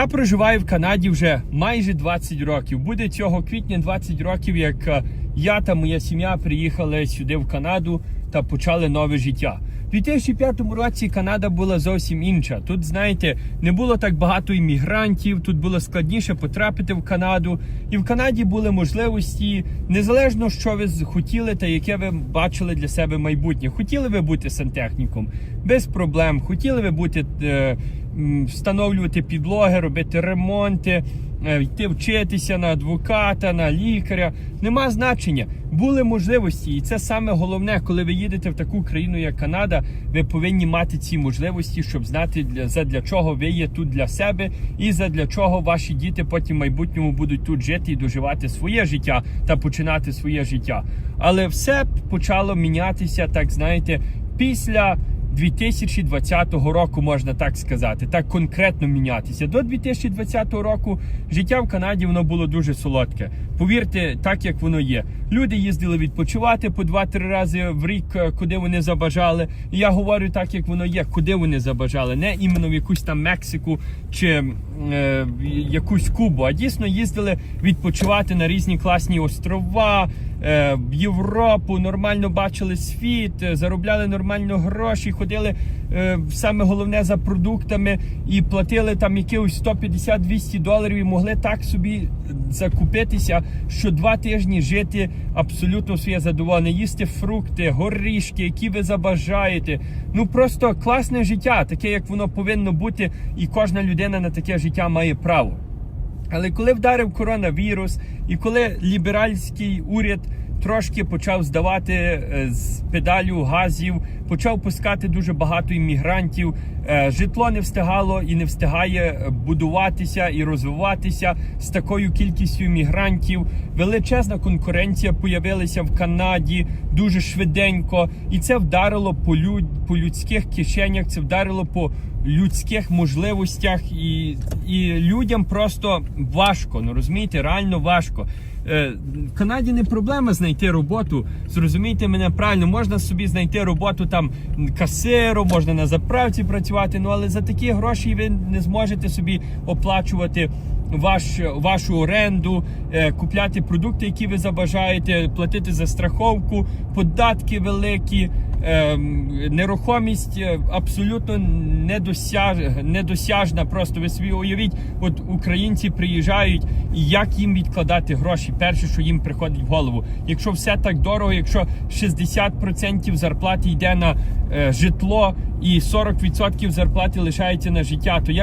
Я проживаю в Канаді вже майже 20 років. Буде цього квітня 20 років, як е, я та моя сім'я приїхали сюди в Канаду та почали нове життя. У 2005 році Канада була зовсім інша. Тут, знаєте, не було так багато іммігрантів, тут було складніше потрапити в Канаду. І в Канаді були можливості, незалежно що ви хотіли та яке ви бачили для себе майбутнє. Хотіли ви бути сантехніком без проблем, хотіли ви бути е, встановлювати підлоги, робити ремонти, е, йти вчитися на адвоката, на лікаря. Нема значення. Були можливості, і це саме головне, коли ви їдете в таку країну, як Канада, ви повинні мати ці можливості, щоб знати для задля чого ви є тут для себе, і задля чого ваші діти потім в майбутньому будуть тут жити і доживати своє життя та починати своє життя. Але все почало мінятися, так знаєте, після. 2020 року можна так сказати, так конкретно мінятися. До 2020 року життя в Канаді воно було дуже солодке. Повірте, так як воно є. Люди їздили відпочивати по 2-3 рази в рік, е, куди вони забажали. І я говорю так, як воно є, куди вони забажали, не іменно в якусь там Мексику чи е, якусь Кубу, а дійсно їздили відпочивати на різні класні острова. Е, В Європу нормально бачили світ, е, заробляли нормально гроші, ходили е, саме головне за продуктами і платили там якихось 150-200 доларів і могли так собі закупитися, що два тижні жити абсолютно своє задоволення, їсти фрукти, горішки, які ви забажаєте. Ну просто класне життя, таке як воно повинно бути, і кожна людина на таке життя має право. Але коли вдарив коронавірус, і коли ліберальський уряд трошки почав здавати е, з педалю газів, почав пускати дуже багато іммігрантів, е, житло не встигало і не встигає будуватися і розвиватися з такою кількістю іммігрантів. Величезна конкуренція появилася в Канаді дуже швиденько, і це вдарило по, люд, по людських кишенях, це вдарило по людських можливостях, і, і людям просто важко. Ну розумієте, реально важко. Е, Канаді не проблема знайти роботу. Зрозумійте мене правильно, можна собі знайти роботу там касиру, можна на заправці працювати. Ну але за такі гроші ви не зможете собі оплачувати. Ваш, вашу оренду, е, купляти продукти, які ви забажаєте, платити за страховку, податки великі, е, нерухомість е, абсолютно недосяж, недосяжна. Просто ви собі уявіть, от українці приїжджають і як їм відкладати гроші. Перше, що їм приходить в голову. Якщо все так дорого, якщо 60% зарплати йде на е, житло і 40% зарплати лишається на життя, то як